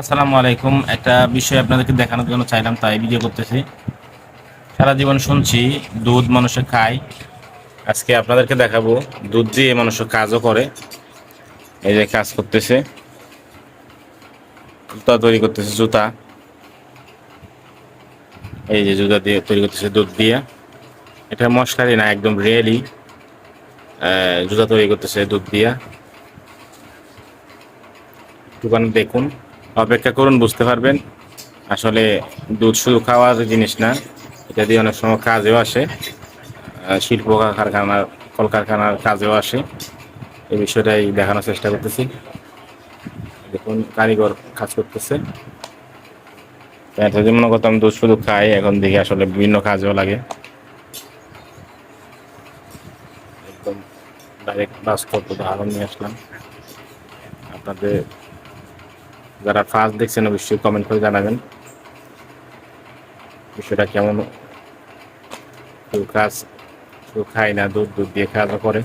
আসসালামু আলাইকুম। একটা বিষয় আপনাদেরকে দেখানোর জন্য চাইলাম, তাই ভিডিও করতেছি। সারা জীবন শুনছি, দুধ মানুষে খায়। আজকে আপনাদেরকে দেখাবো, দুধ দিয়ে মানুষ কাজও করে। এই যে কাজ করতেছে। জুতা তৈরি করতেছে, জুতা। এই যে জুতা দিয়ে তৈরি করতেছে দুধ দিয়ে। এটা মশকারি না, একদম রিয়েলি জুতা তৈরি করতেছে দুধ দিয়া। দোকানে দেখুন। অপেক্ষা করুন, বুঝতে পারবেন। আসলে দুধ শুধু খাওয়ার জিনিস না, এটা দিয়ে অনেক সময় কাজেও আসে। শিল্প কারখানার, কলকারখানার কাজেও আসে। এই বিষয়টাই দেখানোর চেষ্টা করতেছি। দেখুন, কারিগর কাজ করতেছে। এতদিন মনে করতাম দুধ শুধু খাই এখন দেখি আসলে বিভিন্ন কাজেও লাগে। একদম ডাইরেক্ট বাস্তব উদাহরণ নিয়ে আসলাম। আপনাদের যারা ফার্স্ট দেখছেন, অবশ্যই কমেন্ট করে জানাবেন। বিষয়টা কেমন? কাজ খায় না, দুধ দুধ দিয়ে খাওয়া করে।